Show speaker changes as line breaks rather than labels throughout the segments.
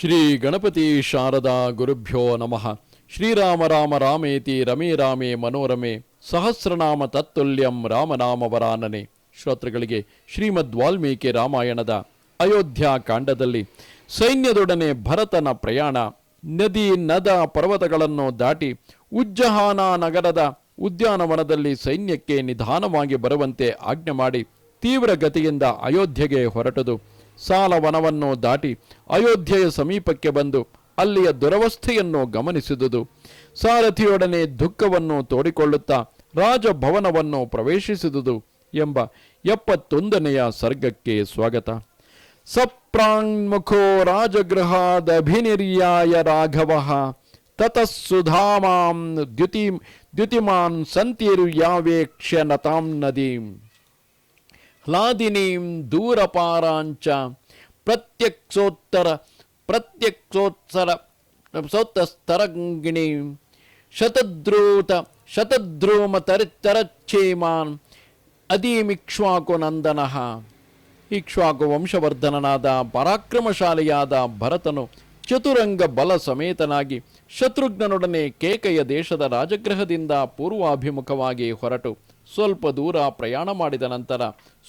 ಶ್ರೀ ಗಣಪತಿ ಶಾರದಾ ಗುರುಭ್ಯೋ ನಮಃ. ಶ್ರೀರಾಮ ರಾಮ ರಾಮೇತಿ ರಮೇ ರಾಮೇ ಮನೋರಮೆ ಸಹಸ್ರನಾಮ ತತ್ತುಲ್ಯಂ ರಾಮನಾಮವರಾನನೆ. ಶ್ರೋತೃಗಳಿಗೆ ಶ್ರೀಮದ್ ವಾಲ್ಮೀಕಿ ರಾಮಾಯಣದ ಅಯೋಧ್ಯ ಕಾಂಡದಲ್ಲಿ ಸೈನ್ಯದೊಡನೆ ಭರತನ ಪ್ರಯಾಣ, ನದಿ, ನದ, ಪರ್ವತಗಳನ್ನು ದಾಟಿ ಉಜ್ಜಹಾನ ನಗರದ ಉದ್ಯಾನವನದಲ್ಲಿ ಸೈನ್ಯಕ್ಕೆ ನಿಧಾನವಾಗಿ ಬರುವಂತೆ ಆಜ್ಞೆ ಮಾಡಿ ತೀವ್ರ ಗತಿಯಿಂದ ಅಯೋಧ್ಯೆಗೆ ಹೊರಟದು. ಸಾಲವನವನ್ನು ದಾಟಿ ಅಯೋಧ್ಯೆಯ ಸಮೀಪಕ್ಕೆ ಬಂದು ಅಲ್ಲಿಯ ದುರವಸ್ಥೆಯನ್ನು ಗಮನಿಸಿದುದು. ಸಾರಥಿಯೊಡನೆ ದುಃಖವನ್ನು ತೋಡಿಕೊಳ್ಳುತ್ತಾ ರಾಜಭವನವನ್ನು ಪ್ರವೇಶಿಸಿದುದು ಎಂಬ ಎಪ್ಪತ್ತೊಂದನೆಯ ಸರ್ಗಕ್ಕೆ ಸ್ವಾಗತ. ಸಪ್ರಾಂಗ್ಮುಖೋ ರಾಜಗೃಹಾದಭಿನಿರ್ಯಾಯ ರಾಘವ. ತತಃ ಸುಧಾಮಾಂ ದ್ಯುತಿ ದ್ಯುತಿಮಾನ್ ಸಂತಿರ್ಯಾವೇಕ್ಷ್ಯ ನತಾಂ ನದೀಂ. ಹ್ಲಾದಿನೀಂ ದೂರಪಾರಾಂಚ ಪ್ರತ್ಯಕ್ಷೋತ್ತರ ಪ್ರತ್ಯಕ್ಷೋತ್ಸರ ಸೋತ್ತರಂಗಿಣಿ ಶತದ್ರೂತ ಶತದ್ರೂಮ ತರಿ ತರಚ್ಛೇಮಾನ್ ಅದೀಮಿಕ್ಷ್ವಾಕು ನಂದನಃ ಇಕ್ಷ್ವಾಕು ವಂಶವರ್ಧನನಾದ ಪರಾಕ್ರಮಶಾಲಿಯಾದ ಭರತನು ಚತುರಂಗ ಬಲ ಸಮೇತನಾಗಿ ಶತ್ರುಘ್ನನೊಡನೆ ಕೇಕೆಯ ದೇಶದ ರಾಜಗೃಹದಿಂದ ಪೂರ್ವಾಭಿಮುಖವಾಗಿ ಹೊರಟು. ಸ್ವಲ್ಪ ದೂರ ಪ್ರಯಾಣ ಮಾಡಿದ ನಂತರ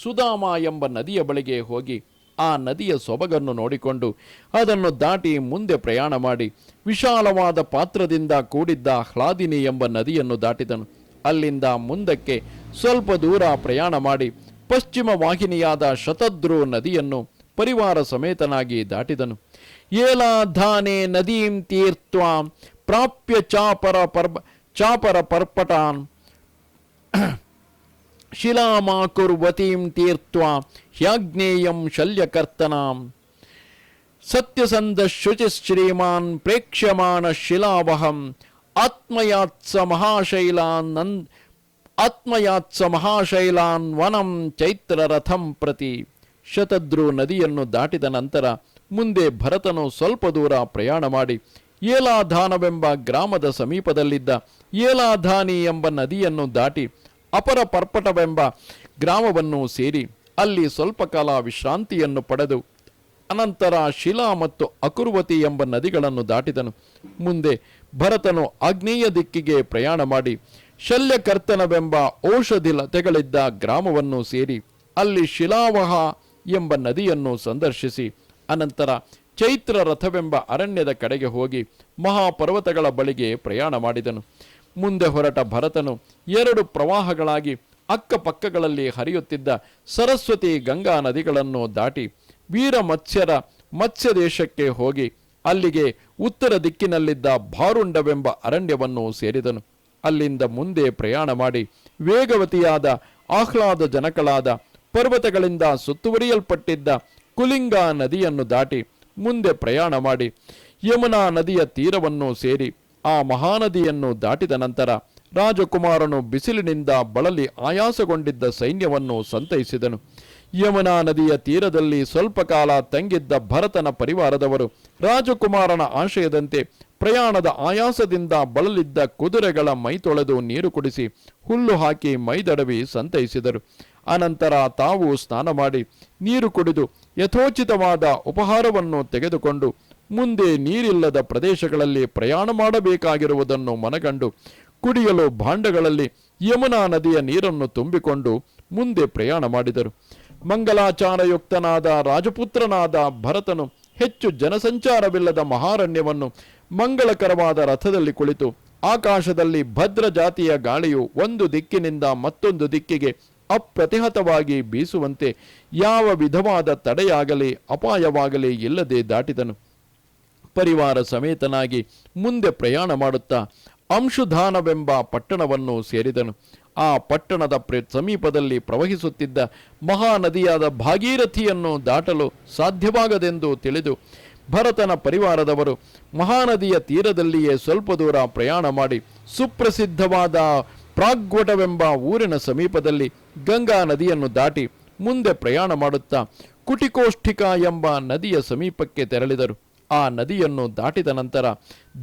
ಸುಧಾಮ ಎಂಬ ನದಿಯ ಬಳಿಗೆ ಹೋಗಿ ಆ ನದಿಯ ಸೊಬಗನ್ನು ನೋಡಿಕೊಂಡು ಅದನ್ನು ದಾಟಿ ಮುಂದೆ ಪ್ರಯಾಣ ಮಾಡಿ ವಿಶಾಲವಾದ ಪಾತ್ರದಿಂದ ಕೂಡಿದ್ದ ಹ್ಲಾದಿನಿ ಎಂಬ ನದಿಯನ್ನು ದಾಟಿದನು. ಅಲ್ಲಿಂದ ಮುಂದಕ್ಕೆ ಸ್ವಲ್ಪ ದೂರ ಪ್ರಯಾಣ ಮಾಡಿ ಪಶ್ಚಿಮ ವಾಹಿನಿಯಾದ ಶತದ್ರು ನದಿಯನ್ನು ಪರಿವಾರ ಸಮೇತನಾಗಿ ದಾಟಿದನು. ಏಲಾಧಾನೆ ನದೀಂ ತೀರ್ತ್ವಾ ಪ್ರಾಪ್ಯ ಚಾಪರ ಪರ್ಬ ಚಾಪರ ಪರ್ಪಟಾನ್ ಶಿಲಾಮಾಕುರ್ವತೀಂ ತೀರ್ತ್ವಾ ಹ್ಯಾಗ್ನೇಯಂ ಶಲ್ಯಕರ್ತನಾಂ. ಸತ್ಯಸಂಧ ಶುಚಿಶ್ರೀಮಾನ್ ಪ್ರೇಕ್ಷ್ಯಮಾಣ ಶಿಲಾವಹಂ. ಆತ್ಮಯಾತ್ಸ ಮಹಾಶೈಲಾನ್ ನನ್ ಆತ್ಮಯಾತ್ಸ ಮಹಾಶೈಲಾನ್ ವನಂ ಚೈತ್ರರಥಂ ಪ್ರತಿ. ಶತದ್ರು ನದಿಯನ್ನು ದಾಟಿದ ನಂತರ ಮುಂದೆ ಭರತನು ಸ್ವಲ್ಪ ದೂರ ಪ್ರಯಾಣ ಮಾಡಿ ಏಲಾಧಾನವೆಂಬ ಗ್ರಾಮದ ಸಮೀಪದಲ್ಲಿದ್ದ ಏಲಾಧಾನಿ ಎಂಬ ನದಿಯನ್ನು ದಾಟಿ ಅಪರ ಪರ್ಪಟವೆಂಬ ಗ್ರಾಮವನ್ನು ಸೇರಿ ಅಲ್ಲಿ ಸ್ವಲ್ಪ ಕಾಲ ವಿಶ್ರಾಂತಿಯನ್ನು ಪಡೆದು ಅನಂತರ ಶಿಲಾ ಮತ್ತು ಅಕುರ್ವತಿ ಎಂಬ ನದಿಗಳನ್ನು ದಾಟಿದನು. ಮುಂದೆ ಭರತನು ಆಗ್ನೇಯ ದಿಕ್ಕಿಗೆ ಪ್ರಯಾಣ ಮಾಡಿ ಶಲ್ಯಕರ್ತನವೆಂಬ ಔಷಧಿ ಲತೆಗಳಿದ್ದ ಗ್ರಾಮವನ್ನು ಸೇರಿ ಅಲ್ಲಿ ಶಿಲಾವಹ ಎಂಬ ನದಿಯನ್ನು ಸಂದರ್ಶಿಸಿ ಅನಂತರ ಚೈತ್ರ ರಥವೆಂಬ ಅರಣ್ಯದ ಕಡೆಗೆ ಹೋಗಿ ಮಹಾಪರ್ವತಗಳ ಬಳಿಗೆ ಪ್ರಯಾಣ ಮಾಡಿದನು. ಮುಂದೆ ಹೊರಟ ಭರತನು ಎರಡು ಪ್ರವಾಹಗಳಾಗಿ ಅಕ್ಕಪಕ್ಕಗಳಲ್ಲಿ ಹರಿಯುತ್ತಿದ್ದ ಸರಸ್ವತಿ ಗಂಗಾ ನದಿಗಳನ್ನು ದಾಟಿ ವೀರ ಮತ್ಸ್ಯರ ಮತ್ಸ್ಯ ದೇಶಕ್ಕೆ ಹೋಗಿ ಅಲ್ಲಿಗೆ ಉತ್ತರ ದಿಕ್ಕಿನಲ್ಲಿದ್ದ ಭಾರುಂಡವೆಂಬ ಅರಣ್ಯವನ್ನು ಸೇರಿದನು. ಅಲ್ಲಿಂದ ಮುಂದೆ ಪ್ರಯಾಣ ಮಾಡಿ ವೇಗವತಿಯಾದ ಆಹ್ಲಾದ ಜನಕಳಾದ ಪರ್ವತಗಳಿಂದ ಸುತ್ತುವರಿಯಲ್ಪಟ್ಟಿದ್ದ ಕುಲಿಂಗ ನದಿಯನ್ನು ದಾಟಿ ಮುಂದೆ ಪ್ರಯಾಣ ಮಾಡಿ ಯಮುನಾ ನದಿಯ ತೀರವನ್ನು ಸೇರಿ ಆ ಮಹಾನದಿಯನ್ನು ದಾಟಿದ ನಂತರ ರಾಜಕುಮಾರನು ಬಿಸಿಲಿನಿಂದ ಬಳಲಿ ಆಯಾಸಗೊಂಡಿದ್ದ ಸೈನ್ಯವನ್ನು ಸಂತೈಸಿದನು. ಯಮುನಾ ನದಿಯ ತೀರದಲ್ಲಿ ಸ್ವಲ್ಪ ಕಾಲ ತಂಗಿದ್ದ ಭರತನ ಪರಿವಾರದವರು ರಾಜಕುಮಾರನ ಆಶಯದಂತೆ ಪ್ರಯಾಣದ ಆಯಾಸದಿಂದ ಬಳಲಿದ್ದ ಕುದುರೆಗಳ ಮೈ ತೊಳೆದು ನೀರು ಕುಡಿಸಿ ಹುಲ್ಲು ಹಾಕಿ ಮೈದಡವಿ ಸಂತೈಸಿದರು. ಅನಂತರ ತಾವು ಸ್ನಾನ ಮಾಡಿ ನೀರು ಕುಡಿದು ಯಥೋಚಿತವಾದ ಉಪಹಾರವನ್ನು ತೆಗೆದುಕೊಂಡು ಮುಂದೆ ನೀರಿಲ್ಲದ ಪ್ರದೇಶಗಳಲ್ಲಿ ಪ್ರಯಾಣ ಮಾಡಬೇಕಾಗಿರುವುದನ್ನು ಮನಗಂಡು ಕುಡಿಯಲು ಭಾಂಡಗಳಲ್ಲಿ ಯಮುನಾ ನದಿಯ ನೀರನ್ನು ತುಂಬಿಕೊಂಡು ಮುಂದೆ ಪ್ರಯಾಣ ಮಾಡಿದರು. ಮಂಗಲಾಚಾರಯುಕ್ತನಾದ ರಾಜಪುತ್ರನಾದ ಭರತನು ಹೆಚ್ಚು ಜನಸಂಚಾರವಿಲ್ಲದ ಮಹಾರಣ್ಯವನ್ನು ಮಂಗಳಕರವಾದ ರಥದಲ್ಲಿ ಕುಳಿತು ಆಕಾಶದಲ್ಲಿ ಭದ್ರ ಜಾತಿಯ ಗಾಳಿಯು ಒಂದು ದಿಕ್ಕಿನಿಂದ ಮತ್ತೊಂದು ದಿಕ್ಕಿಗೆ ಅಪ್ರತಿಹತವಾಗಿ ಬೀಸುವಂತೆ ಯಾವ ವಿಧವಾದ ತಡೆಯಾಗಲಿ ಅಪಾಯವಾಗಲಿ ಇಲ್ಲದೆ ದಾಟಿದನು. ಪರಿವಾರ ಸಮೇತನಾಗಿ ಮುಂದೆ ಪ್ರಯಾಣ ಮಾಡುತ್ತಾ ಅಂಶುಧಾನವೆಂಬ ಪಟ್ಟಣವನ್ನು ಸೇರಿದನು. ಆ ಪಟ್ಟಣದ ಪ್ರ, ಸಮೀಪದಲ್ಲಿ ಪ್ರವಹಿಸುತ್ತಿದ್ದ ಮಹಾನದಿಯಾದ ಭಾಗೀರಥಿಯನ್ನು ದಾಟಲು ಸಾಧ್ಯವಾಗದೆಂದು ತಿಳಿದು ಭರತನ ಪರಿವಾರದವರು ಮಹಾನದಿಯ ತೀರದಲ್ಲಿಯೇ ಸ್ವಲ್ಪ ದೂರ ಪ್ರಯಾಣ ಮಾಡಿ ಸುಪ್ರಸಿದ್ಧವಾದ ಪ್ರಾಗ್ವಟವೆಂಬ ಊರಿನ ಸಮೀಪದಲ್ಲಿ ಗಂಗಾ ನದಿಯನ್ನು ದಾಟಿ ಮುಂದೆ ಪ್ರಯಾಣ ಮಾಡುತ್ತಾ ಕುಟಿಕೋಷ್ಠಿಕ ಎಂಬ ನದಿಯ ಸಮೀಪಕ್ಕೆ ತೆರಳಿದರು. ಆ ನದಿಯನ್ನು ದಾಟಿದ ನಂತರ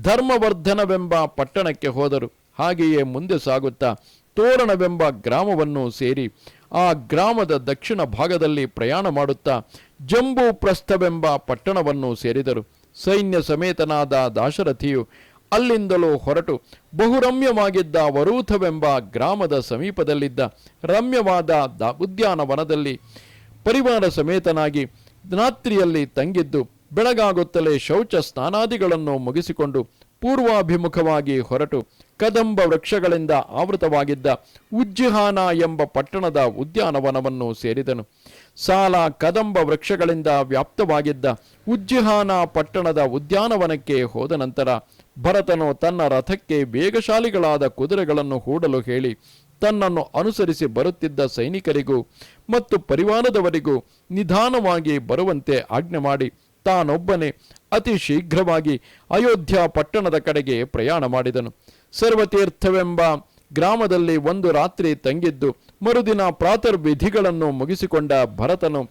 ಧರ್ಮವರ್ಧನವೆಂಬ ಪಟ್ಟಣಕ್ಕೆ ಹೋದರು. ಹಾಗೆಯೇ ಮುಂದೆ ಸಾಗುತ್ತಾ ತೋರಣವೆಂಬ ಗ್ರಾಮವನ್ನು ಸೇರಿ ಆ ಗ್ರಾಮದ ದಕ್ಷಿಣ ಭಾಗದಲ್ಲಿ ಪ್ರಯಾಣ ಮಾಡುತ್ತಾ ಜಂಬೂ ಪ್ರಸ್ಥವೆಂಬ ಪಟ್ಟಣವನ್ನು ಸೇರಿದರು. ಸೈನ್ಯ ಸಮೇತನಾದ ದಾಶರಥಿಯು ಅಲ್ಲಿಂದಲೂ ಹೊರಟು ಬಹುರಮ್ಯವಾಗಿದ್ದ ವರೂಥವೆಂಬ ಗ್ರಾಮದ ಸಮೀಪದಲ್ಲಿದ್ದ ರಮ್ಯವಾದ ದ, ಉದ್ಯಾನವನದಲ್ಲಿ ಪರಿವಾರ ಸಮೇತನಾಗಿ ರಾತ್ರಿಯಲ್ಲಿ ತಂಗಿದ್ದು ಬೆಳಗಾಗುತ್ತಲೇ ಶೌಚ ಸ್ನಾನಾದಿಗಳನ್ನು ಮುಗಿಸಿಕೊಂಡು ಪೂರ್ವಾಭಿಮುಖವಾಗಿ ಹೊರಟು ಕದಂಬ ವೃಕ್ಷಗಳಿಂದ ಆವೃತವಾಗಿದ್ದ ಉಜ್ಜಿಹಾನ ಎಂಬ ಪಟ್ಟಣದ ಉದ್ಯಾನವನವನ್ನು ಸೇರಿದನು. ಸಾಲ ಕದಂಬ ವೃಕ್ಷಗಳಿಂದ ವ್ಯಾಪ್ತವಾಗಿದ್ದ ಉಜ್ಜಿಹಾನ ಪಟ್ಟಣದ ಉದ್ಯಾನವನಕ್ಕೆ ಹೋದ ನಂತರ ಭರತನು ತನ್ನ ರಥಕ್ಕೆ ವೇಗಶಾಲಿಗಳಾದ ಕುದುರೆಗಳನ್ನು ಹೂಡಲು ಹೇಳಿ ತನ್ನನ್ನು ಅನುಸರಿಸಿ ಬರುತ್ತಿದ್ದ ಸೈನಿಕರಿಗೂ ಮತ್ತು ಪರಿವಾರದವರಿಗೂ ನಿಧಾನವಾಗಿ ಬರುವಂತೆ ಆಜ್ಞೆ ಮಾಡಿ ತಾನೊಬ್ಬನೇ ಅತಿ ಶೀಘ್ರವಾಗಿ ಅಯೋಧ್ಯ ಪಟ್ಟಣದ ಕಡೆಗೆ ಪ್ರಯಾಣ ಮಾಡಿದನು. ಸರ್ವತೀರ್ಥವೆಂಬ ಗ್ರಾಮದಲ್ಲಿ ಒಂದು ರಾತ್ರಿ ತಂಗಿದ್ದು ಮರುದಿನ ಪ್ರಾತರ್ವಿಧಿಗಳನ್ನು ಮುಗಿಸಿಕೊಂಡ ಭರತನು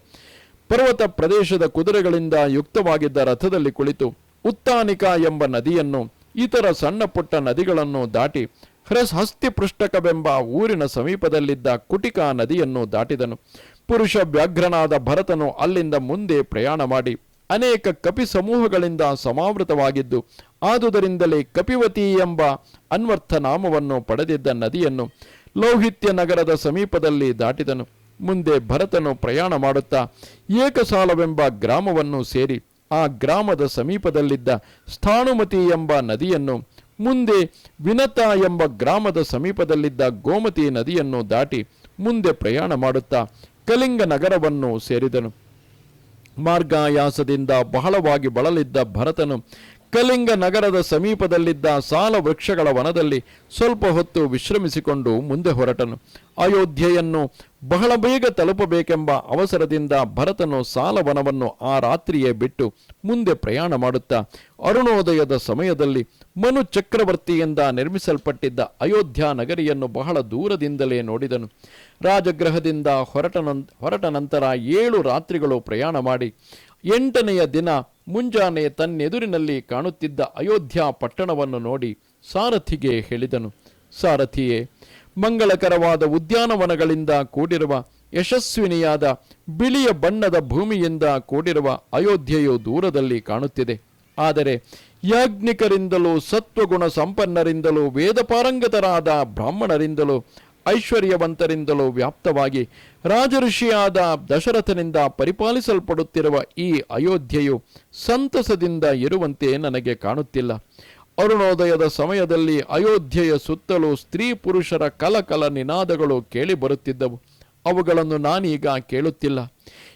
ಪರ್ವತ ಪ್ರದೇಶದ ಕುದುರೆಗಳಿಂದ ಯುಕ್ತವಾಗಿದ್ದ ರಥದಲ್ಲಿ ಕುಳಿತು ಉತ್ತಾನಿಕ ಎಂಬ ನದಿಯನ್ನು, ಇತರ ಸಣ್ಣ ಪುಟ್ಟ ನದಿಗಳನ್ನು ದಾಟಿ ಹ್ರಸ್ ಹಸ್ತಿಪೃಷ್ಟಕವೆಂಬ ಊರಿನ ಸಮೀಪದಲ್ಲಿದ್ದ ಕುಟಿಕ ನದಿಯನ್ನು ದಾಟಿದನು. ಪುರುಷ ವ್ಯಾಘ್ರನಾದ ಭರತನು ಅಲ್ಲಿಂದ ಮುಂದೆ ಪ್ರಯಾಣ ಮಾಡಿ ಅನೇಕ ಕಪಿ ಸಮೂಹಗಳಿಂದ ಸಮಾವೃತವಾಗಿದ್ದು, ಆದುದರಿಂದಲೇ ಕಪಿವತಿ ಎಂಬ ಅನ್ವರ್ಥ ನಾಮವನ್ನು ಪಡೆದಿದ್ದ ನದಿಯನ್ನು ಲೌಹಿತ್ಯ ನಗರದ ಸಮೀಪದಲ್ಲಿ ದಾಟಿದನು. ಮುಂದೆ ಭರತನು ಪ್ರಯಾಣ ಮಾಡುತ್ತಾ ಏಕಸಾಲವೆಂಬ ಗ್ರಾಮವನ್ನು ಸೇರಿ, ಆ ಗ್ರಾಮದ ಸಮೀಪದಲ್ಲಿದ್ದ ಸ್ಥಾಣುಮತಿ ಎಂಬ ನದಿಯನ್ನು, ಮುಂದೆ ವಿನತ ಎಂಬ ಗ್ರಾಮದ ಸಮೀಪದಲ್ಲಿದ್ದ ಗೋಮತಿ ನದಿಯನ್ನು ದಾಟಿ ಮುಂದೆ ಪ್ರಯಾಣ ಮಾಡುತ್ತಾ ಕಲಿಂಗ ನಗರವನ್ನು ಸೇರಿದನು. ಮಾರ್ಗಾಯಾಸದಿಂದ ಬಹಳವಾಗಿ ಬಳಲಿದ್ದ ಭರತನು ಕಲಿಂಗ ನಗರದ ಸಮೀಪದಲ್ಲಿದ್ದ ಸಾಲ ವೃಕ್ಷಗಳ ವನದಲ್ಲಿ ಸ್ವಲ್ಪ ಹೊತ್ತು ವಿಶ್ರಮಿಸಿಕೊಂಡು ಮುಂದೆ ಹೊರಟನು. ಅಯೋಧ್ಯೆಯನ್ನು ಬಹಳ ಬೇಗ ತಲುಪಬೇಕೆಂಬ ಅವಸರದಿಂದ ಭರತನು ಸಾಲವನವನ್ನು ಆ ರಾತ್ರಿಯೇ ಬಿಟ್ಟು ಮುಂದೆ ಪ್ರಯಾಣ ಮಾಡುತ್ತಾ, ಅರುಣೋದಯದ ಸಮಯದಲ್ಲಿ ಮನು ಚಕ್ರವರ್ತಿಯಿಂದ ನಿರ್ಮಿಸಲ್ಪಟ್ಟಿದ್ದ ಅಯೋಧ್ಯ ನಗರಿಯನ್ನು ಬಹಳ ದೂರದಿಂದಲೇ ನೋಡಿದನು. ರಾಜಗೃಹದಿಂದ ಹೊರಟ ನಂ- ಹೊರಟ ನಂತರ ಏಳು ರಾತ್ರಿಗಳು ಪ್ರಯಾಣ ಮಾಡಿ, ಎಂಟನೆಯ ದಿನ ಮುಂಜಾನೆ ತನ್ನೆದುರಿನಲ್ಲಿ ಕಾಣುತ್ತಿದ್ದ ಅಯೋಧ್ಯ ಪಟ್ಟಣವನ್ನು ನೋಡಿ ಸಾರಥಿಗೆ ಹೇಳಿದನು. ಸಾರಥಿಯೇ, ಮಂಗಳಕರವಾದ ಉದ್ಯಾನವನಗಳಿಂದ ಕೂಡಿರುವ ಯಶಸ್ವಿನಿಯಾದ ಬಿಳಿಯ ಬಣ್ಣದ ಭೂಮಿಯಿಂದ ಕೂಡಿರುವ ಅಯೋಧ್ಯೆಯು ದೂರದಲ್ಲಿ ಕಾಣುತ್ತಿದೆ. ಆದರೆ ಯಾಜ್ಞಿಕರಿಂದಲೂ ಸತ್ವಗುಣ ಸಂಪನ್ನರಿಂದಲೂ ವೇದಪಾರಂಗತರಾದ ಬ್ರಾಹ್ಮಣರಿಂದಲೂ ಐಶ್ವರ್ಯವಂತರಿಂದಲೂ ವ್ಯಾಪ್ತವಾಗಿ ರಾಜಋಷಿಯಾದ ದಶರಥನಿಂದ ಪರಿಪಾಲಿಸಲ್ಪಡುತ್ತಿರುವ ಈ ಅಯೋಧ್ಯೆಯು ಸಂತಸದಿಂದ ಇರುವಂತೆ ನನಗೆ ಕಾಣುತ್ತಿಲ್ಲ. ಅರುಣೋದಯದ ಸಮಯದಲ್ಲಿ ಅಯೋಧ್ಯೆಯ ಸುತ್ತಲೂ ಸ್ತ್ರೀ ಪುರುಷರ ಕಲಕಲ ನಿನಾದಗಳು ಕೇಳಿಬರುತ್ತಿದ್ದವು ಅವುಗಳನ್ನು ನಾನೀಗ ಕೇಳುತ್ತಿಲ್ಲ.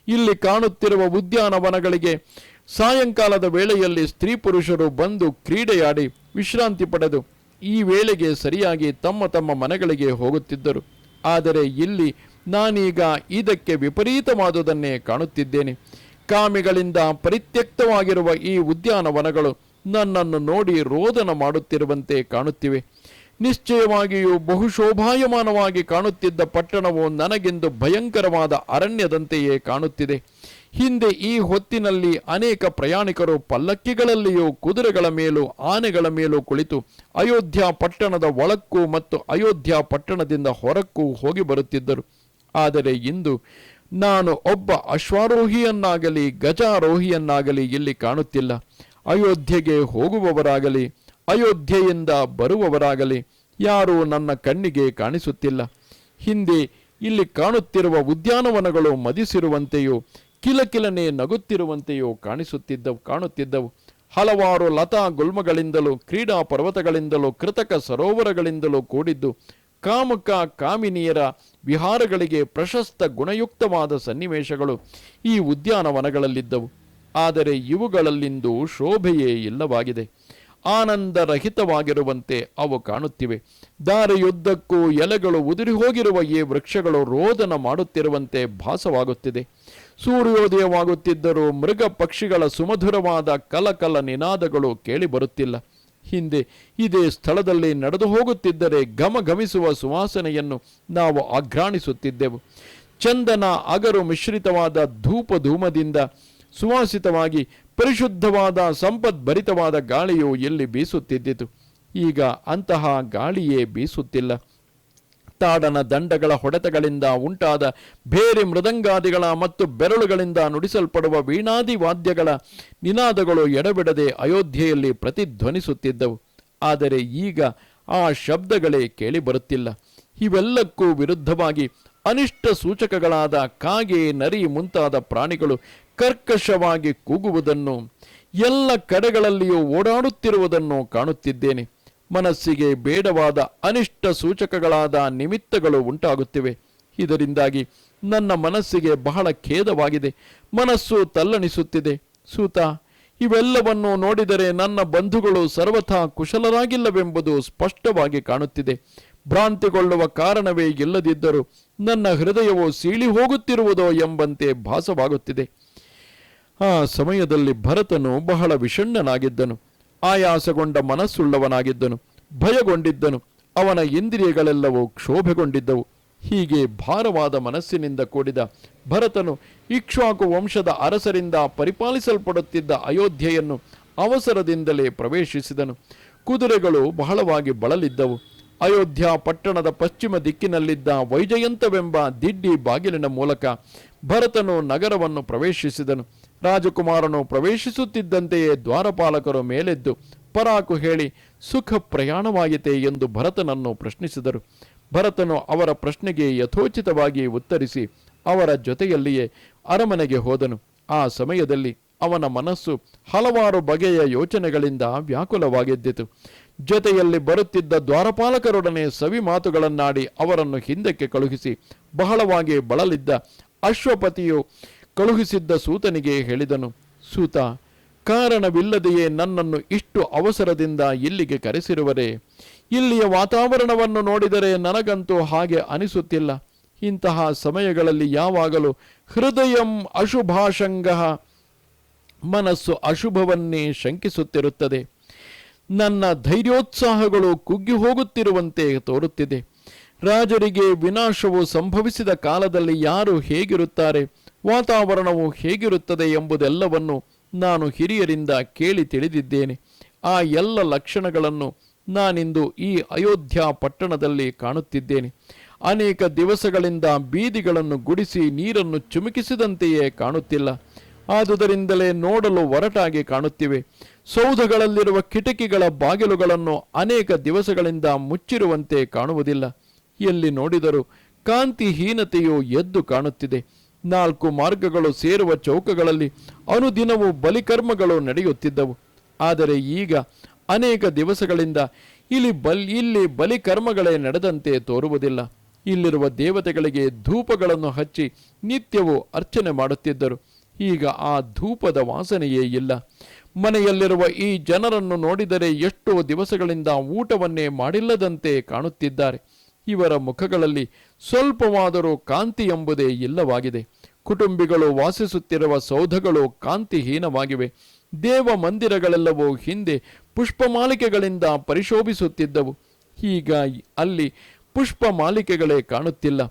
ಇಲ್ಲಿ ಕಾಣುತ್ತಿರುವ ಉದ್ಯಾನವನಗಳಿಗೆ ಸಾಯಂಕಾಲದ ವೇಳೆಯಲ್ಲಿ ಸ್ತ್ರೀ ಪುರುಷರು ಬಂದು ಕ್ರೀಡೆಯಾಡಿ ವಿಶ್ರಾಂತಿ ಪಡೆದು ಈ ವೇಳೆಗೆ ಸರಿಯಾಗಿ ತಮ್ಮ ತಮ್ಮ ಮನೆಗಳಿಗೆ ಹೋಗುತ್ತಿದ್ದರು. ಆದರೆ ಇಲ್ಲಿ ನಾನೀಗ ಇದಕ್ಕೆ ವಿಪರೀತವಾದುದನ್ನೇ ಕಾಣುತ್ತಿದ್ದೇನೆ. ಕಾಮಿಗಳಿಂದ ಪರಿತ್ಯಕ್ತವಾಗಿರುವ ಈ ಉದ್ಯಾನವನಗಳು ನನ್ನನ್ನು ನೋಡಿ ರೋದನ ಮಾಡುತ್ತಿರುವಂತೆ ಕಾಣುತ್ತಿವೆ. ನಿಶ್ಚಯವಾಗಿಯೂ ಬಹುಶೋಭಾಯಮಾನವಾಗಿ ಕಾಣುತ್ತಿದ್ದ ಪಟ್ಟಣವು ನನಗೆಂದು ಭಯಂಕರವಾದ ಅರಣ್ಯದಂತೆಯೇ ಕಾಣುತ್ತಿದೆ. ಹಿಂದೆ ಈ ಹೊತ್ತಿನಲ್ಲಿ ಅನೇಕ ಪ್ರಯಾಣಿಕರು ಪಲ್ಲಕ್ಕಿಗಳಲ್ಲಿಯೂ ಕುದುರೆಗಳ ಮೇಲೂ ಆನೆಗಳ ಮೇಲೂ ಕುಳಿತು ಅಯೋಧ್ಯ ಪಟ್ಟಣದ ಒಳಕ್ಕೂ ಮತ್ತು ಅಯೋಧ್ಯ ಪಟ್ಟಣದಿಂದ ಹೊರಕ್ಕೂ ಹೋಗಿ ಬರುತ್ತಿದ್ದರು. ಆದರೆ ಇಂದು ನಾನು ಒಬ್ಬ ಅಶ್ವಾರೋಹಿಯನ್ನಾಗಲಿ, ಗಜಾರೋಹಿಯನ್ನಾಗಲಿ ಇಲ್ಲಿ ಕಾಣುತ್ತಿಲ್ಲ. ಅಯೋಧ್ಯೆಗೆ ಹೋಗುವವರಾಗಲಿ, ಅಯೋಧ್ಯೆಯಿಂದ ಬರುವವರಾಗಲಿ ಯಾರೂ ನನ್ನ ಕಣ್ಣಿಗೆ ಕಾಣಿಸುತ್ತಿಲ್ಲ. ಹಿಂದೆ ಇಲ್ಲಿ ಕಾಣುತ್ತಿರುವ ಉದ್ಯಾನವನಗಳು ಮದಿಸಿರುವಂತೆಯೂ ಕಿಲಕಿಲನೆ ನಗುತ್ತಿರುವಂತೆಯೂ ಕಾಣಿಸುತ್ತಿದ್ದವು, ಕಾಣುತ್ತಿದ್ದವು. ಹಲವಾರು ಲತಾ ಗುಲ್ಮಗಳಿಂದಲೂ, ಕ್ರೀಡಾ ಪರ್ವತಗಳಿಂದಲೂ, ಕೃತಕ ಸರೋವರಗಳಿಂದಲೂ ಕೂಡಿದ್ದು, ಕಾಮಕ ಕಾಮಿನಿಯರ ವಿಹಾರಗಳಿಗೆ ಪ್ರಶಸ್ತ ಗುಣಯುಕ್ತವಾದ ಸನ್ನಿವೇಶಗಳು ಈ ಉದ್ಯಾನವನಗಳಲ್ಲಿದ್ದವು. ಆದರೆ ಇವುಗಳಲ್ಲಿಂದು ಶೋಭೆಯೇ ಇಲ್ಲವಾಗಿದೆ. ಆನಂದರಹಿತವಾಗಿರುವಂತೆ ಅವು ಕಾಣುತ್ತಿವೆ. ದಾರಿಯುದ್ದಕ್ಕೂ ಎಲೆಗಳು ಉದುರಿ ಹೋಗಿರುವ ಈ ವೃಕ್ಷಗಳು ರೋದನ ಮಾಡುತ್ತಿರುವಂತೆ ಭಾಸವಾಗುತ್ತಿದೆ. ಸೂರ್ಯೋದಯವಾಗುತ್ತಿದ್ದರೂ ಮೃಗ ಪಕ್ಷಿಗಳ ಸುಮಧುರವಾದ ಕಲಕಲ ನಿನಾದಗಳು ಕೇಳಿಬರುತ್ತಿಲ್ಲ ಹಿಂದೆ ಇದೇ ಸ್ಥಳದಲ್ಲಿ ನಡೆದು ಹೋಗುತ್ತಿದ್ದರೆ ಘಮಘಮಿಸುವ ಸುವಾಸನೆಯನ್ನು ನಾವು ಆಘ್ರಾಣಿಸುತ್ತಿದ್ದೆವು. ಚಂದನ ಅಗರು ಮಿಶ್ರಿತವಾದ ಧೂಪ ಧೂಮದಿಂದ ಸುವಾಸಿತವಾಗಿ ಪರಿಶುದ್ಧವಾದ ಸಂಪದ್ಭರಿತವಾದ ಗಾಳಿಯು ಎಲ್ಲಿ ಬೀಸುತ್ತಿದ್ದಿತು. ಈಗ ಅಂತಹ ಗಾಳಿಯೇ ಬೀಸುತ್ತಿಲ್ಲ. ತಾಡನ ದಂಡಗಳ ಹೊಡೆತಗಳಿಂದ ಉಂಟಾದ ಬೇರೆ ಮೃದಂಗಾದಿಗಳ ಮತ್ತು ಬೆರಳುಗಳಿಂದ ನುಡಿಸಲ್ಪಡುವ ವೀಣಾದಿ ವಾದ್ಯಗಳ ನಿನಾದಗಳು ಎಡಬಿಡದೆ ಅಯೋಧ್ಯೆಯಲ್ಲಿ ಪ್ರತಿಧ್ವನಿಸುತ್ತಿದ್ದವು. ಆದರೆ ಈಗ ಆ ಶಬ್ದಗಳೇ ಕೇಳಿಬರುತ್ತಿಲ್ಲ. ಇವೆಲ್ಲಕ್ಕೂ ವಿರುದ್ಧವಾಗಿ ಅನಿಷ್ಟ ಸೂಚಕಗಳಾದ ಕಾಗೆ, ನರಿ ಮುಂತಾದ ಪ್ರಾಣಿಗಳು ಕರ್ಕಶವಾಗಿ ಕೂಗುವುದನ್ನು, ಎಲ್ಲ ಕಡೆಗಳಲ್ಲಿಯೂ ಓಡಾಡುತ್ತಿರುವುದನ್ನು ಕಾಣುತ್ತಿದ್ದೇನೆ. ಮನಸ್ಸಿಗೆ ಬೇಡವಾದ ಅನಿಷ್ಟ ಸೂಚಕಗಳಾದ ನಿಮಿತ್ತಗಳು ಉಂಟಾಗುತ್ತಿವೆ. ಇದರಿಂದಾಗಿ ನನ್ನ ಮನಸ್ಸಿಗೆ ಬಹಳ ಖೇದವಾಗಿದೆ. ಮನಸ್ಸು ತಲ್ಲಣಿಸುತ್ತಿದೆ. ಸೂತ, ಇವೆಲ್ಲವನ್ನು ನೋಡಿದರೆ ನನ್ನ ಬಂಧುಗಳು ಸರ್ವಥಾ ಕುಶಲರಾಗಿಲ್ಲವೆಂಬುದು ಸ್ಪಷ್ಟವಾಗಿ ಕಾಣುತ್ತಿದೆ. ಭ್ರಾಂತಿಗೊಳ್ಳುವ ಕಾರಣವೇ ಇಲ್ಲದಿದ್ದರೂ ನನ್ನ ಹೃದಯವು ಸೀಳಿ ಹೋಗುತ್ತಿರುವುದೋ ಎಂಬಂತೆ ಭಾಸವಾಗುತ್ತಿದೆ. ಆ ಸಮಯದಲ್ಲಿ ಭರತನು ಬಹಳ ವಿಷಣ್ಣನಾಗಿದ್ದನು. ಆಯಾಸಗೊಂಡ ಮನಸ್ಸುಳ್ಳವನಾಗಿದ್ದನು, ಭಯಗೊಂಡಿದ್ದನು, ಅವನ ಇಂದ್ರಿಯಗಳೆಲ್ಲವೂ ಕ್ಷೋಭೆಗೊಂಡಿದ್ದವು. ಹೀಗೆ ಭಾರವಾದ ಮನಸ್ಸಿನಿಂದ ಕೂಡಿದ ಭರತನು ಇಕ್ಷ್ವಾಕು ವಂಶದ ಅರಸರಿಂದ ಪರಿಪಾಲಿಸಲ್ಪಡುತ್ತಿದ್ದ ಅಯೋಧ್ಯೆಯನ್ನು ಅವಸರದಿಂದಲೇ ಪ್ರವೇಶಿಸಿದನು. ಕುದುರೆಗಳು ಬಹಳವಾಗಿ ಬಳಲಿದ್ದವು. ಅಯೋಧ್ಯ ಪಟ್ಟಣದ ಪಶ್ಚಿಮ ದಿಕ್ಕಿನಲ್ಲಿದ್ದ ವೈಜಯಂತವೆಂಬ ದಿಡ್ಡಿ ಬಾಗಿಲಿನ ಮೂಲಕ ಭರತನು ನಗರವನ್ನು ಪ್ರವೇಶಿಸಿದನು. ರಾಜಕುಮಾರನು ಪ್ರವೇಶಿಸುತ್ತಿದ್ದಂತೆಯೇ ದ್ವಾರಪಾಲಕರು ಮೇಲೆದ್ದು, ಪರಾಕು ಹೇಳಿ ಸುಖ ಪ್ರಯಾಣವಾಯಿತೆ ಎಂದು ಭರತನನ್ನು ಪ್ರಶ್ನಿಸಿದರು. ಭರತನು ಅವರ ಪ್ರಶ್ನೆಗೆ ಯಥೋಚಿತವಾಗಿ ಉತ್ತರಿಸಿ ಅವರ ಜೊತೆಯಲ್ಲಿಯೇ ಅರಮನೆಗೆ ಹೋದನು. ಆ ಸಮಯದಲ್ಲಿ ಅವನ ಮನಸ್ಸು ಹಲವಾರು ಬಗೆಯ ಯೋಚನೆಗಳಿಂದ ವ್ಯಾಕುಲವಾಗಿದ್ದಿತು. ಜೊತೆಯಲ್ಲಿ ಬರುತ್ತಿದ್ದ ದ್ವಾರಪಾಲಕರೊಡನೆ ಸವಿ ಮಾತುಗಳನ್ನಾಡಿ ಅವರನ್ನು ಹಿಂದಕ್ಕೆ ಕಳುಹಿಸಿ ಬಹಳವಾಗಿ ಬಳಲಿದ್ದ ಅಶ್ವಪತಿಯು ಕಳುಹಿಸಿದ್ದ ಸೂತನಿಗೆ ಹೇಳಿದನು, ಸೂತ, ಕಾರಣವಿಲ್ಲದೆಯೇ ನನ್ನನ್ನು ಇಷ್ಟು ಅವಸರದಿಂದ ಇಲ್ಲಿಗೆ ಕರೆಸಿರುವರೆ? ಇಲ್ಲಿಯ ವಾತಾವರಣವನ್ನು ನೋಡಿದರೆ ನನಗಂತೂ ಹಾಗೆ ಅನಿಸುತ್ತಿಲ್ಲ. ಇಂತಹ ಸಮಯಗಳಲ್ಲಿ ಯಾವಾಗಲೂ ಹೃದಯಂ ಅಶುಭಾಶಂಗ, ಮನಸ್ಸು ಅಶುಭವನ್ನೇ ಶಂಕಿಸುತ್ತಿರುತ್ತದೆ. ನನ್ನ ಧೈರ್ಯೋತ್ಸಾಹಗಳು ಕುಗ್ಗಿ ಹೋಗುತ್ತಿರುವಂತೆ ತೋರುತ್ತಿದೆ. ರಾಜರಿಗೆ ವಿನಾಶವು ಸಂಭವಿಸಿದ ಕಾಲದಲ್ಲಿ ಯಾರು ಹೇಗಿರುತ್ತಾರೆ? ವಾತಾವರಣವು ಹೇಗಿರುತ್ತದೆ ಎಂಬುದೆಲ್ಲವನ್ನು ನಾನು ಹಿರಿಯರಿಂದ ಕೇಳಿ ತಿಳಿದಿದ್ದೇನೆ. ಆ ಎಲ್ಲ ಲಕ್ಷಣಗಳನ್ನು ನಾನಿಂದು ಈ ಅಯೋಧ್ಯ ಪಟ್ಟಣದಲ್ಲಿ ಕಾಣುತ್ತಿದ್ದೇನೆ. ಅನೇಕ ದಿವಸಗಳಿಂದ ಬೀದಿಗಳನ್ನು ಗುಡಿಸಿ ನೀರನ್ನು ಚುಮುಕಿಸಿದಂತೆಯೇ ಕಾಣುತ್ತಿಲ್ಲ. ಆದುದರಿಂದಲೇ ನೋಡಲು ಒರಟಾಗಿ ಕಾಣುತ್ತಿವೆ. ಸೌಧಗಳಲ್ಲಿರುವ ಕಿಟಕಿಗಳ ಬಾಗಿಲುಗಳನ್ನು ಅನೇಕ ದಿವಸಗಳಿಂದ ಮುಚ್ಚಿರುವಂತೆ ಕಾಣುವುದಿಲ್ಲ. ಎಲ್ಲಿ ನೋಡಿದರೂ ಕಾಂತಿಹೀನತೆಯು ಎದ್ದು ಕಾಣುತ್ತಿದೆ. ನಾಲ್ಕು ಮಾರ್ಗಗಳು ಸೇರುವ ಚೌಕಗಳಲ್ಲಿ ಅನುದಿನವೂ ಬಲಿಕರ್ಮಗಳು ನಡೆಯುತ್ತಿದ್ದವು. ಆದರೆ ಈಗ ಅನೇಕ ದಿವಸಗಳಿಂದ ಇಲ್ಲಿ ಬಲ್, ಇಲ್ಲಿ ಬಲಿಕರ್ಮಗಳೇ ನಡೆದಂತೆ ತೋರುವುದಿಲ್ಲ. ಇಲ್ಲಿರುವ ದೇವತೆಗಳಿಗೆ ಧೂಪಗಳನ್ನು ಹಚ್ಚಿ ನಿತ್ಯವೂ ಅರ್ಚನೆ ಮಾಡುತ್ತಿದ್ದರು. ಈಗ ಆ ಧೂಪದ ವಾಸನೆಯೇ ಇಲ್ಲ. ಮನೆಯಲ್ಲಿರುವ ಈ ಜನರನ್ನು ನೋಡಿದರೆ ಎಷ್ಟೋ ದಿವಸಗಳಿಂದ ಊಟವನ್ನೇ ಮಾಡಿಲ್ಲದಂತೆ ಕಾಣುತ್ತಿದ್ದಾರೆ. ಇವರ ಮುಖಗಳಲ್ಲಿ ಸ್ವಲ್ಪವಾದರೂ ಕಾಂತಿ ಎಂಬುದೇ ಇಲ್ಲವಾಗಿದೆ. ಕುಟುಂಬಿಗಳು ವಾಸಿಸುತ್ತಿರುವ ಸೌಧಗಳು ಕಾಂತಿಹೀನವಾಗಿವೆ. ದೇವ ಮಂದಿರಗಳೆಲ್ಲವೂ ಹಿಂದೆ ಪುಷ್ಪಮಾಲಿಕೆಗಳಿಂದ ಪರಿಶೋಭಿಸುತ್ತಿದ್ದವು. ಈಗ ಅಲ್ಲಿ ಪುಷ್ಪಮಾಲಿಕೆಗಳೇ ಕಾಣುತ್ತಿಲ್ಲ.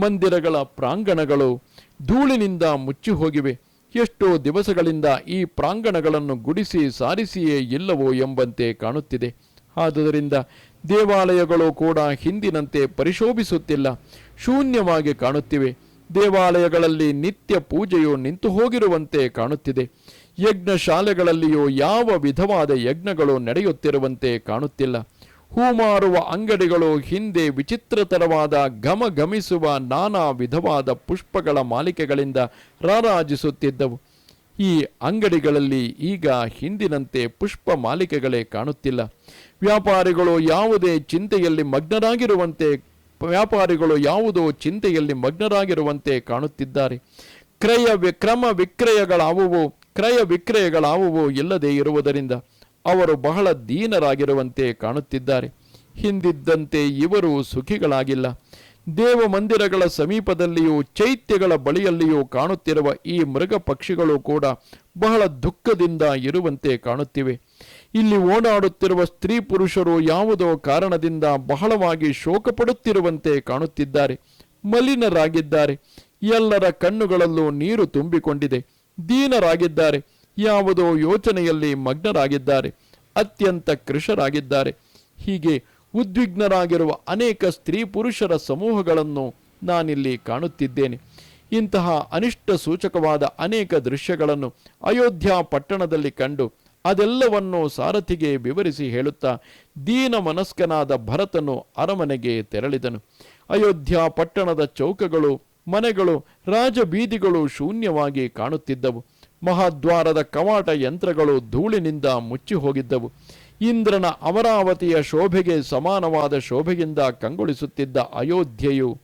ಮಂದಿರಗಳ ಪ್ರಾಂಗಣಗಳು ಧೂಳಿನಿಂದ ಮುಚ್ಚಿ ಹೋಗಿವೆ ಎಷ್ಟೋ ದಿವಸಗಳಿಂದ ಈ ಪ್ರಾಂಗಣಗಳನ್ನು ಗುಡಿಸಿ ಸಾರಿಸಿಯೇ ಇಲ್ಲವೋ ಎಂಬಂತೆ ಕಾಣುತ್ತಿದೆ. ಆದುದರಿಂದ ದೇವಾಲಯಗಳು ಕೂಡ ಹಿಂದಿನಂತೆ ಪರಿಶೋಭಿಸುತ್ತಿಲ್ಲ. ಶೂನ್ಯವಾಗಿ ಕಾಣುತ್ತಿವೆ. ದೇವಾಲಯಗಳಲ್ಲಿ ನಿತ್ಯ ಪೂಜೆಯು ನಿಂತು ಹೋಗಿರುವಂತೆ ಕಾಣುತ್ತಿದೆ. ಯಜ್ಞಶಾಲೆಗಳಲ್ಲಿಯೂ ಯಾವ ವಿಧವಾದ ಯಜ್ಞಗಳು ನಡೆಯುತ್ತಿರುವಂತೆ ಕಾಣುತ್ತಿಲ್ಲ. ಹೂಮಾರುವ ಅಂಗಡಿಗಳು ಹಿಂದೆ ವಿಚಿತ್ರತರವಾದ ಘಮ ಘಮಿಸುವ ನಾನಾ ವಿಧವಾದ ಪುಷ್ಪಗಳ ಮಾಲಿಕೆಗಳಿಂದ ರಾರಾಜಿಸುತ್ತಿದ್ದವು. ಈ ಅಂಗಡಿಗಳಲ್ಲಿ ಈಗ ಹಿಂದಿನಂತೆ ಪುಷ್ಪ ಮಾಲಿಕೆಗಳೇ ಕಾಣುತ್ತಿಲ್ಲ. ವ್ಯಾಪಾರಿಗಳು ಯಾವುದೇ ಚಿಂತೆಯಲ್ಲಿ ಮಗ್ನರಾಗಿರುವಂತೆ ವ್ಯಾಪಾರಿಗಳು ಯಾವುದೋ ಚಿಂತೆಯಲ್ಲಿ ಮಗ್ನರಾಗಿರುವಂತೆ ಕಾಣುತ್ತಿದ್ದಾರೆ. ಕ್ರಯ ವಿಕ್ರಮ ವಿಕ್ರಯಗಳಾವುವು, ಕ್ರಯ ವಿಕ್ರಯಗಳಾವುವು ಇಲ್ಲದೆ ಇರುವುದರಿಂದ ಅವರು ಬಹಳ ದೀನರಾಗಿರುವಂತೆ ಕಾಣುತ್ತಿದ್ದಾರೆ. ಹಿಂದಿದ್ದಂತೆ ಇವರು ಸುಖಿಗಳಾಗಿಲ್ಲ. ದೇವ ಮಂದಿರಗಳ ಸಮೀಪದಲ್ಲಿಯೂ ಚೈತ್ಯಗಳ ಬಳಿಯಲ್ಲಿಯೂ ಕಾಣುತ್ತಿರುವ ಈ ಮೃಗ ಪಕ್ಷಿಗಳು ಕೂಡ ಬಹಳ ದುಃಖದಿಂದ ಇರುವಂತೆ ಕಾಣುತ್ತಿವೆ. ಇಲ್ಲಿ ಓಡಾಡುತ್ತಿರುವ ಸ್ತ್ರೀ ಪುರುಷರು ಯಾವುದೋ ಕಾರಣದಿಂದ ಬಹಳವಾಗಿ ಶೋಕಪಡುತ್ತಿರುವಂತೆ ಕಾಣುತ್ತಿದ್ದಾರೆ. ಮಲಿನರಾಗಿದ್ದಾರೆ. ಎಲ್ಲರ ಕಣ್ಣುಗಳಲ್ಲೂ ನೀರು ತುಂಬಿಕೊಂಡಿದೆ. ದೀನರಾಗಿದ್ದಾರೆ. ಯಾವುದೋ ಯೋಚನೆಯಲ್ಲಿ ಮಗ್ನರಾಗಿದ್ದಾರೆ. ಅತ್ಯಂತ ಕೃಶರಾಗಿದ್ದಾರೆ. ಹೀಗೆ ಉದ್ವಿಗ್ನರಾಗಿರುವ ಅನೇಕ ಸ್ತ್ರೀ ಪುರುಷರ ಸಮೂಹಗಳನ್ನು ನಾನಿಲ್ಲಿ ಕಾಣುತ್ತಿದ್ದೇನೆ. ಇಂತಹ ಅನಿಷ್ಟ ಸೂಚಕವಾದ ಅನೇಕ ದೃಶ್ಯಗಳನ್ನು ಅಯೋಧ್ಯ ಪಟ್ಟಣದಲ್ಲಿ ಕಂಡು ಅದೆಲ್ಲವನ್ನು ಸಾರಥಿಗೆ ವಿವರಿಸಿ ಹೇಳುತ್ತಾ ದೀನ ಮನಸ್ಕನಾದ ಭರತನು ಅರಮನೆಗೆ ತೆರಳಿದನು. ಅಯೋಧ್ಯ ಪಟ್ಟಣದ ಚೌಕಗಳು, ಮನೆಗಳು, ರಾಜಬೀದಿಗಳು ಶೂನ್ಯವಾಗಿ ಕಾಣುತ್ತಿದ್ದವು. ಮಹಾದ್ವಾರದ ಕವಾಟ ಯಂತ್ರಗಳು ಧೂಳಿನಿಂದ ಮುಚ್ಚಿ ಹೋಗಿದ್ದವು. ಇಂದ್ರನ ಅಮರಾವತಿಯ ಶೋಭೆಗೆ ಸಮಾನವಾದ ಶೋಭೆಯಿಂದ ಕಂಗೊಳಿಸುತ್ತಿದ್ದ ಅಯೋಧ್ಯೆಯು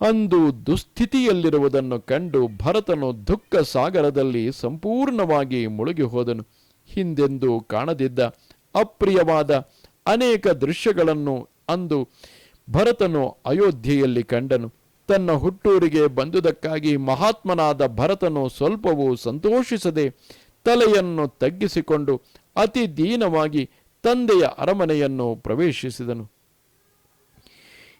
ಅಂದು ದುಸ್ಥಿತಿಯಲ್ಲಿರುವುದನ್ನು ಕಂಡು ಭರತನು ದುಃಖ ಸಾಗರದಲ್ಲಿ ಸಂಪೂರ್ಣವಾಗಿ ಮುಳುಗಿ ಹೋದನು ಹಿಂದೆಂದೂ ಕಾಣದಿದ್ದ ಅಪ್ರಿಯವಾದ ಅನೇಕ ದೃಶ್ಯಗಳನ್ನು ಅಂದು ಭರತನು ಅಯೋಧ್ಯೆಯಲ್ಲಿ ಕಂಡನು. ತನ್ನ ಹುಟ್ಟೂರಿಗೆ ಬಂದುದಕ್ಕಾಗಿ ಮಹಾತ್ಮನಾದ ಭರತನು ಸ್ವಲ್ಪವೂ ಸಂತೋಷಿಸದೆ ತಲೆಯನ್ನು ತಗ್ಗಿಸಿಕೊಂಡು ಅತಿ ದೀನವಾಗಿ ತಂದೆಯ ಅರಮನೆಯನ್ನು ಪ್ರವೇಶಿಸಿದನು.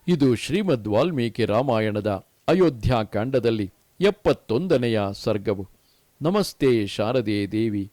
ಇದು ಶ್ರೀಮದ್ ವಾಲ್ಮೀಕಿ ರಾಮಾಯಣದ ಅಯೋಧ್ಯಾಕಾಂಡದಲ್ಲಿ ಎಪ್ಪತ್ತೊಂದನೆಯ ಸರ್ಗವು. ನಮಸ್ತೆ ಶಾರದೆ ದೇವಿ.